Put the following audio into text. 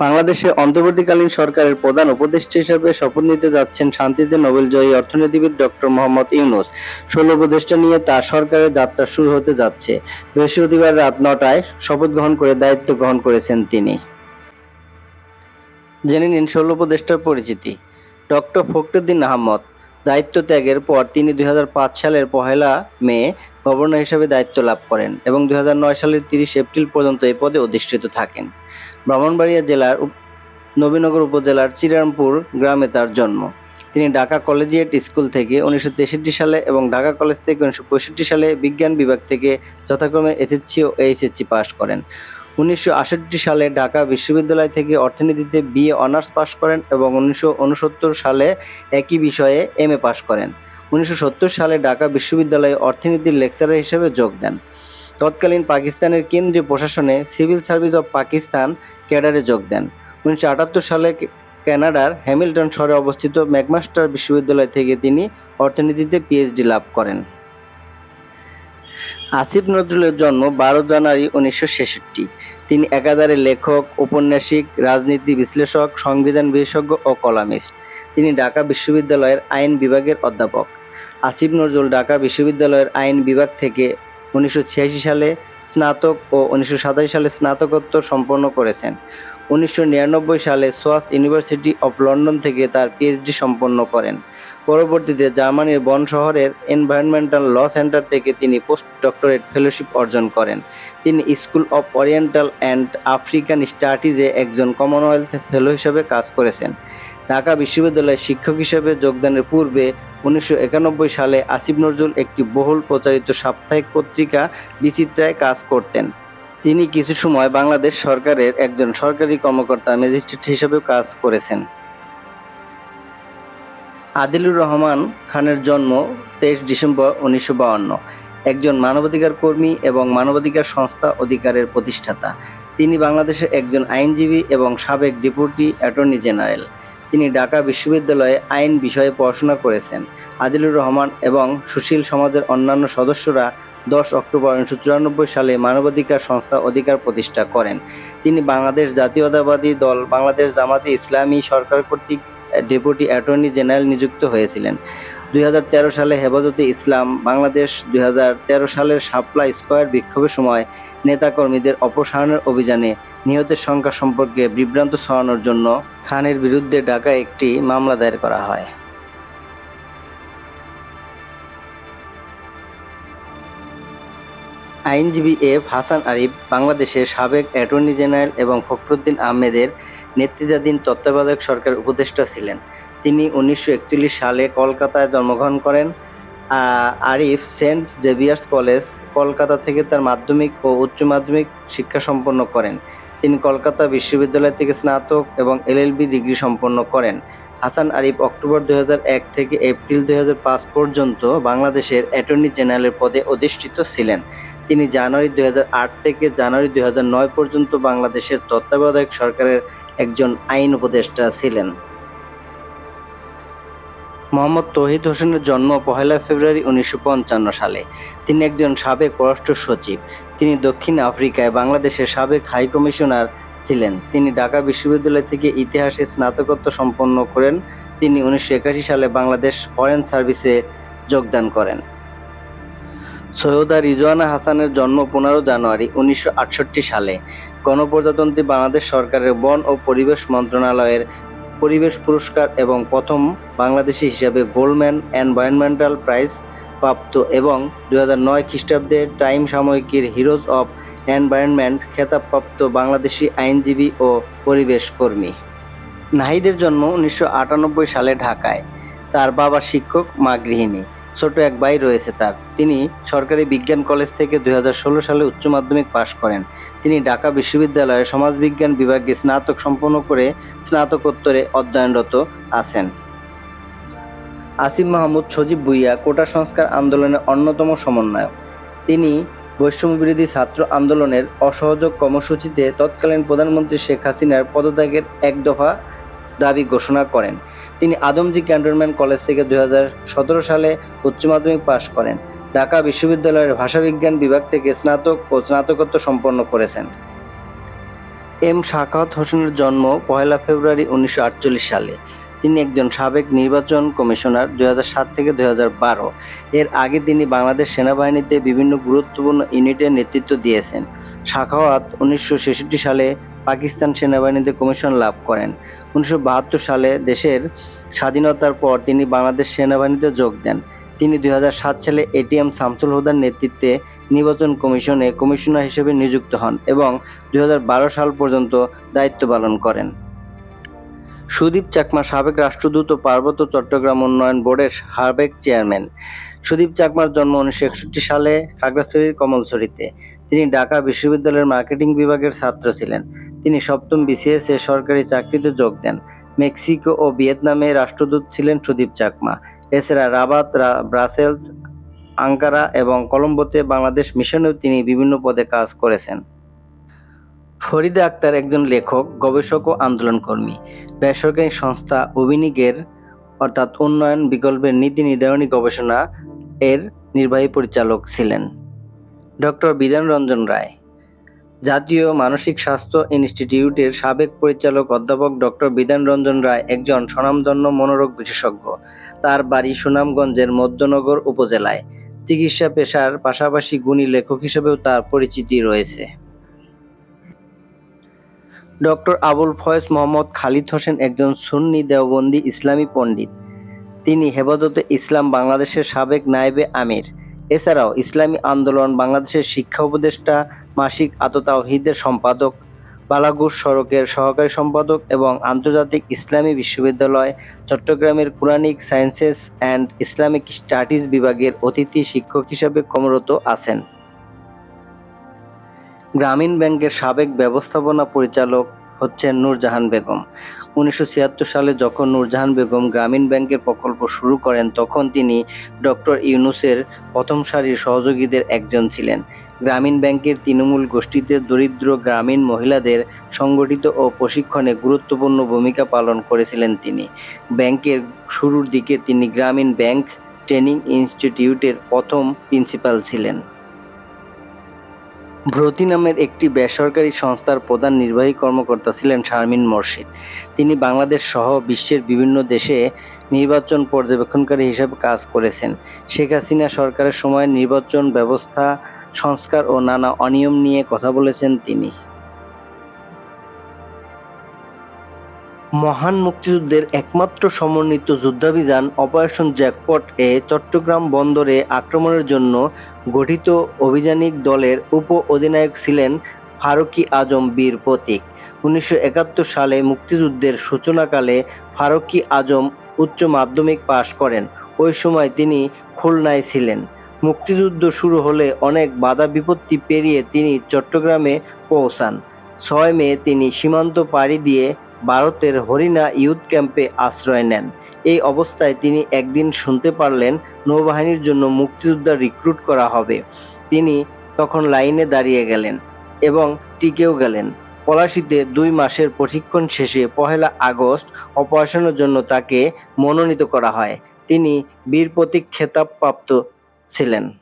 বাংলাদেশে অন্তর্বর্তীকালীন সরকারের প্রধান উপদেষ্টা হিসেবে শপথ নিতে যাচ্ছেন শান্তিতে নোবেলজয়ী অর্থনীতিবিদ ডক্টর মোহাম্মদ ইউনুস। ষোল উপদেষ্টা নিয়ে তার সরকারের যাত্রা শুরু হতে যাচ্ছে। বৃহস্পতিবার রাত নটায় শপথ গ্রহণ করে দায়িত্ব গ্রহণ করেছেন তিনি। জেনে নিন ষোল উপদেষ্টার পরিচিতি। ডক্টর ফখরুদ্দিন আহমদ দায়িত্ব ত্যাগের পর তিনি দুই হাজার পাঁচ সালের পহেলা মে গভর্নর হিসেবে দায়িত্ব লাভ করেন এবং দুই হাজার নয় সালের তিরিশ এপ্রিল পর্যন্ত এই পদে অধিষ্ঠিত থাকেন। ব্রাহ্মণবাড়িয়া জেলার নবীনগর উপজেলার চিরামপুর গ্রামে তার জন্ম। তিনি ঢাকা কলেজিয়েট স্কুল থেকে উনিশশো তেষট্টি সালে এবং ঢাকা কলেজ থেকে উনিশশো পঁয়ষট্টি সালে বিজ্ঞান বিভাগ থেকে যথাক্রমে এসএসসি ও এইচএসসি পাশ করেন। উনিশশো আটষট্টি সালে ঢাকা বিশ্ববিদ্যালয় থেকে অর্থনীতিতে বিএ অনার্স পাশ করেন এবং উনিশশো উনসত্তর সালে একই বিষয়ে এমএ পাশ করেন। উনিশশো সত্তর সালে ঢাকা বিশ্ববিদ্যালয়ে অর্থনীতির লেকচারার হিসেবে যোগ দেন। তৎকালীন পাকিস্তানের কেন্দ্রীয় প্রশাসনে সিভিল সার্ভিস অব পাকিস্তান ক্যাডারে যোগ দেন। উনিশশো আটাত্তর সালে কানাডার হ্যামিল্টন শহরে অবস্থিত ম্যাকমাস্টার বিশ্ববিদ্যালয় থেকে তিনি অর্থনীতিতে পিএইচডি লাভ করেন। আসিফ নজরুলের জন্ম বারো জানুয়ারি উনিশশো ছেষট্টি। তিনি একাধারে লেখক ঔপন্যাসিক রাজনীতি বিশ্লেষক, সংবিধান বিশেষজ্ঞ ও কলামিস্ট। তিনি ঢাকা বিশ্ববিদ্যালয়ের আইন বিভাগের অধ্যাপক। আসিফ নজরুল ঢাকা বিশ্ববিদ্যালয়ের আইন বিভাগ থেকে উনিশশো ছিয়াশি সালে স্নাতক ও উনিশশো সাতাশি সালে স্নাতকোত্তর সম্পন্ন করেছেন। উনিশশো নিরানব্বই সালে সোয়াস ইউনিভার্সিটি অফ লন্ডন থেকে তার পিএইচডি সম্পন্ন করেন। পরবর্তীতে জার্মানির বন শহরের এনভায়রনমেন্টাল ল সেন্টার থেকে তিনি পোস্ট ডক্টরেট ফেলোশিপ অর্জন করেন। তিনি School of Oriental and African স্টাডিজে একজন কমনওয়েলথ ফেলো হিসেবে কাজ করেছেন। ঢাকা বিশ্ববিদ্যালয়ে শিক্ষক হিসেবে যোগদানের পূর্বে উনিশশো একানব্বই সালে আসিফ নজরুল একটি বহুল প্রচারিত সাপ্তাহিক পত্রিকা বিচিত্রায় কাজ করতেন। তিনি কিছু সময় বাংলাদেশ সরকারের একজন সরকারি কর্মকর্তা ম্যাজিস্ট্রেট হিসেবেও কাজ করেছেন। আদিলুর রহমান খানের জন্ম তেইশ ডিসেম্বর উনিশশো একজন মানবাধিকার কর্মী এবং মানবাধিকার সংস্থা অধিকারের প্রতিষ্ঠাতা। তিনি বাংলাদেশের একজন আইনজীবী এবং সাবেক ডেপুটি অ্যাটর্নি জেনারেল। তিনি ঢাকা বিশ্ববিদ্যালয়ে আইন বিষয়ে পড়াশোনা করেছেন। আদিলুর রহমান এবং সুশীল সমাজের অন্যান্য সদস্যরা দশ অক্টোবর উনিশশো চুরানব্বই সালে মানবাধিকার সংস্থা অধিকার প্রতিষ্ঠা করেন। তিনি বাংলাদেশ জাতীয়তাবাদী দল, বাংলাদেশ জামাতে ইসলামী সরকার কর্তৃক ডেপুটি অ্যাটর্নি জেনারেল নিযুক্ত হয়েছিলেন। দুই হাজার তেরো সালে হেফাজতে ইসলাম, বাংলাদেশ দুই হাজার তেরো সালের শাপলা স্কয়ার বিক্ষোভের সময় নেতাকর্মীদের অপসারণের অভিযানে নিহতের সংখ্যা সম্পর্কে বিভ্রান্ত ছড়ানোর জন্য খানের বিরুদ্ধে ঢাকায় একটি মামলা দায়ের করা হয়। আইনজীবী এফ হাসান আরিফ বাংলাদেশের সাবেক অ্যাটর্নি জেনারেল এবং ফখরুদ্দিন আহমেদের নেতৃত্বাধীন তত্ত্বাবধায়ক সরকার উপদেষ্টা ছিলেন। তিনি উনিশশো একচল্লিশ সালে কলকাতায় জন্মগ্রহণ করেন। Arif Saint Xavier's College Kolkata থেকে তার মাধ্যমিক ও উচ্চ মাধ্যমিক শিক্ষা সম্পন্ন করেন। তিনি কলকাতা বিশ্ববিদ্যালয় থেকে স্নাতক এবং এলএলবি ডিগ্রি সম্পন্ন করেন। হাসান আরিফ অক্টোবর দু হাজার এক থেকে এপ্রিল দু হাজার পাঁচ পর্যন্ত বাংলাদেশের অ্যাটর্নি জেনারেলের পদে অধিষ্ঠিত ছিলেন। তিনি জানুয়ারি দুই হাজার আট থেকে জানুয়ারি দুই হাজার নয় পর্যন্ত বাংলাদেশের তত্ত্বাবধায়ক সরকারের একজন আইন উপদেষ্টা ছিলেন। মোহাম্মদ তহিদ হোসেনের জন্ম পহেলা ফেব্রুয়ারি উনিশশো পঞ্চান্ন সালে। তিনি একজন সাবেক পররাষ্ট্র সচিব। তিনি দক্ষিণ আফ্রিকায় বাংলাদেশের সাবেক হাই কমিশনার ছিলেন। তিনি ঢাকা বিশ্ববিদ্যালয় থেকে ইতিহাসে স্নাতকোত্তর সম্পন্ন করেন। তিনি উনিশশো একাশি সালে বাংলাদেশ ফরেন সার্ভিসে যোগদান করেন। সৈয়দা রিজওয়ানা হাসানের জন্ম পনেরো জানুয়ারি উনিশশো আটষট্টি সালে। গণপ্রজাতন্ত্রী বাংলাদেশ সরকারের বন ও পরিবেশ মন্ত্রণালয়ের পরিবেশ পুরস্কার এবং প্রথম বাংলাদেশি হিসাবে গোল্ডম্যান এনভায়রনমেন্টাল প্রাইজ প্রাপ্ত এবং দুই নয় খ্রিস্টাব্দে টাইম সাময়িকীর হিরোজ অব এনভায়রনমেন্ট খেতাবপ্রাপ্ত বাংলাদেশি আইনজীবী ও পরিবেশ কর্মী। নাহিদের জন্ম উনিশশো আটানব্বই সালে ঢাকায়। তার বাবা শিক্ষক, মা গৃহিণী। ছোট এক ভাই রয়েছে তার। তিনি সরকারি বিজ্ঞান কলেজ থেকে দুই হাজার ষোলো সালে উচ্চ মাধ্যমিক পাশ করেন। তিনি ঢাকা বিশ্ববিদ্যালয়ে সমাজবিজ্ঞান বিভাগে স্নাতক সম্পন্ন করে স্নাতকোত্তরে অধ্যয়নরত আছেন। আসিফ মাহমুদ সজীব ভুইয়া কোটা সংস্কার আন্দোলনের অন্যতম সমন্বয়ক। তিনি বৈষম্য বিরোধী ছাত্র আন্দোলনের অসহযোগ কর্মসূচিতে তৎকালীন প্রধানমন্ত্রী শেখ হাসিনার পদত্যাগের এক দফা দাবি ঘোষণা করেন। তিনি আদমজি ক্যান্টনমেন্ট কলেজ থেকে দু হাজার সতেরো সালে উচ্চ মাধ্যমিক পাশ করেন। ঢাকা বিশ্ববিদ্যালয়ের ভাষাবিজ্ঞান বিভাগ থেকে স্নাতক ও স্নাতকোত্তর সম্পন্ন করেছেন। এম সাখাওয়াত হোসেনের জন্ম পয়লা ফেব্রুয়ারি উনিশশো আটচল্লিশ সালে। তিনি একজন সাবেক নির্বাচন কমিশনার দুই থেকে দুই হাজার বারো। এর আগে তিনি বাংলাদেশ সেনাবাহিনীতে বিভিন্ন গুরুত্বপূর্ণ ইউনিটের নেতৃত্ব দিয়েছেন। সাখাওয়াত উনিশশো সালে পাকিস্তান সেনাবাহিনীতে কমিশন লাভ করেন। উনিশশো বাহাত্তর সালে দেশের স্বাধীনতার পর তিনি বাংলাদেশ সেনাবাহিনীতে যোগ দেন। তিনি দু হাজার সাত সালে এটিএম শামসুল হুদার নেতৃত্বে নির্বাচন কমিশনে কমিশনার হিসেবে নিযুক্ত হন এবং দু হাজার বারো সাল পর্যন্ত দায়িত্ব পালন করেন। সুদীপ চাকমা সাবেক রাষ্ট্রদূত ও পার্বত্য চট্টগ্রাম উন্নয়ন বোর্ডের সাবেক চেয়ারম্যান। সুদীপ চাকমার জন্ম উনিশশো একষট্টি সালে খাগড়াছড়ির কমলছড়িতে। তিনি ঢাকা বিশ্ববিদ্যালয়ের মার্কেটিং বিভাগের ছাত্র ছিলেন। তিনি সপ্তম বিসিএস এ সরকারি চাকরিতে যোগ দেন। মেক্সিকো ও ভিয়েতনামে রাষ্ট্রদূত ছিলেন সুদীপ চাকমা। এছাড়া রাবাত ব্রাসেলস, আঙ্কারা এবং কলম্বোতে বাংলাদেশ মিশনেও তিনি বিভিন্ন পদে কাজ করেছেন। ফরিদা আক্তার একজন লেখক, গবেষক ও আন্দোলনকর্মী। বেসরকারি সংস্থা অভিনিগের অর্থাৎ উন্নয়ন বিকল্পের নীতি নির্ধারণী গবেষণা এর নির্বাহী পরিচালক ছিলেন। ডক্টর বিধান রঞ্জন রায়। জাতীয় মানসিক স্বাস্থ্য ইনস্টিটিউটের সাবেক পরিচালক অধ্যাপক ডক্টর বিধান রঞ্জন রায় একজন স্বনামধন্য মনোরোগ বিশেষজ্ঞ। তার বাড়ি সুনামগঞ্জের মধ্যনগর উপজেলায়। চিকিৎসা পেশার পাশাপাশি গুণী লেখক হিসেবেও তার পরিচিতি রয়েছে। ডক্টর আবুল ফয়েজ মোহাম্মদ খালিদ হোসেন একজন সুন্নি দেওবন্দি ইসলামী পণ্ডিত। তিনি হেফাজতে ইসলাম বাংলাদেশের সাবেক নায়েবে আমির। এছাড়াও ইসলামী আন্দোলন বাংলাদেশের শিক্ষা উপদেষ্টা, মাসিক আততাওহিদের সম্পাদক, বালাগুর সড়কের সহকারী সম্পাদক এবং আন্তর্জাতিক ইসলামী বিশ্ববিদ্যালয়, চট্টগ্রামের Quranic sciences and Islamic studies বিভাগের অতিথি শিক্ষক হিসাবে কর্মরত আছেন। গ্রামীণ ব্যাংকের সাবেক ব্যবস্থাপনা পরিচালক হচ্ছেন নূরজাহান বেগম। উনিশশো ছিয়াত্তর সালে যখন নূরজাহান বেগম গ্রামীণ ব্যাংকের প্রকল্প শুরু করেন, তখন তিনি ডক্টর ইউনুসের প্রথম সারির সহযোগীদের একজন ছিলেন। গ্রামীণ ব্যাংকের তৃণমূল গোষ্ঠীতে দরিদ্র গ্রামীণ মহিলাদের সংগঠিত ও প্রশিক্ষণে গুরুত্বপূর্ণ ভূমিকা পালন করেছিলেন তিনি। ব্যাংকের শুরুর দিকে তিনি গ্রামীণ ব্যাংক ট্রেনিং ইনস্টিটিউটের প্রথম প্রিন্সিপাল ছিলেন। ভ্রতি নামের একটি বেসরকারি সংস্থার প্রধান নির্বাহী কর্মকর্তা ছিলেন শারমিন মোর্শিদ। তিনি বাংলাদেশ সহ বিশ্বের বিভিন্ন দেশে নির্বাচন পর্যবেক্ষণকারী হিসেবে কাজ করেছেন। শেখ হাসিনা সরকারের সময় নির্বাচন ব্যবস্থা, সংস্কার ও নানা অনিয়ম নিয়ে কথা বলেছেন তিনি। মহান মুক্তিযুদ্ধের একমাত্র সমন্বিত যুদ্ধাভিযান অপারেশন জ্যাকপট এ চট্টগ্রাম বন্দরে আক্রমণের জন্য গঠিত অভিযানিক দলের উপ অধিনায়ক ছিলেন ফারুকি আজম বীর প্রতীক। উনিশশো একাত্তর সালে মুক্তিযুদ্ধের সূচনাকালে ফারুকি আজম উচ্চ মাধ্যমিক পাশ করেন। ওই সময় তিনি খুলনায় ছিলেন। মুক্তিযুদ্ধ শুরু হলে অনেক বাধা বিপত্তি পেরিয়ে তিনি চট্টগ্রামে পৌঁছান। ছয় মে তিনি সীমান্ত পাড়ি দিয়ে ভারতের হরিণা ইউথ ক্যাম্পে আশ্রয় নেন। এই অবস্থায় তিনি একদিন শুনতে পারলেন, নৌবাহিনীর জন্য মুক্তিযোদ্ধা রিক্রুট করা হবে। তিনি তখন লাইনে দাঁড়িয়ে গেলেন এবং টিকেও গেলেন। পলাশিতে দুই মাসের প্রশিক্ষণ শেষে পহেলা আগস্ট অপারেশনের জন্য তাকে মনোনীত করা হয়। তিনি বীর প্রতীক খেতাবপ্রাপ্ত ছিলেন।